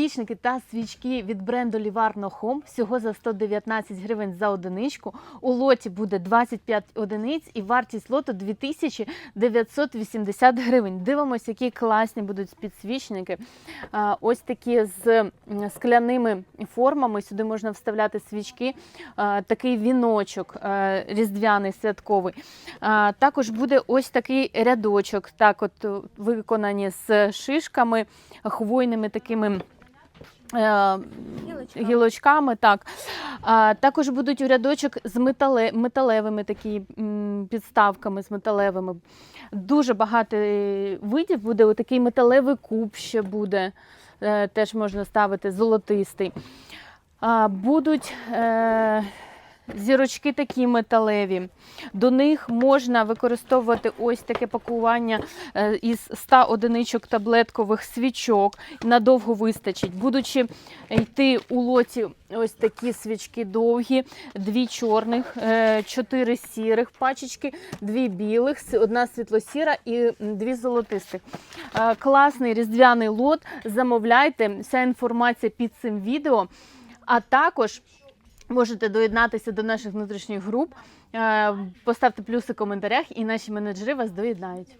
Свічники та свічки від бренду Livarno Home всього за 119 гривень за одиничку. У лоті буде 25 одиниць і вартість лоту 2980 гривень. Дивимося, які класні будуть підсвічники. Ось такі з скляними формами. Сюди можна вставляти свічки. Такий віночок різдвяний святковий. Також буде ось такий рядочок, так от виконані з шишками, хвойними такими. Е, Гілочками. Гілочками, так. А, також будуть у рядочок з метале, металевими такі підставками, з металевими. Дуже багато видів буде. Отакий металевий куб ще буде. Е, теж можна ставити золотистий. А, будуть е, зірочки такі металеві. До них можна використовувати ось таке пакування е, із 100 одиничок таблеткових свічок. Надовго вистачить. Будучи йти у лоті ось такі свічки довгі, дві чорних, е, чотири сірих пачечки, дві білих, одна світло-сіра і дві золотистих. Е, Класний різдвяний лот. Замовляйте. Вся інформація під цим відео. А також можете доєднатися до наших внутрішніх груп. Е, Поставте плюси в коментарях, і наші менеджери вас доєднають.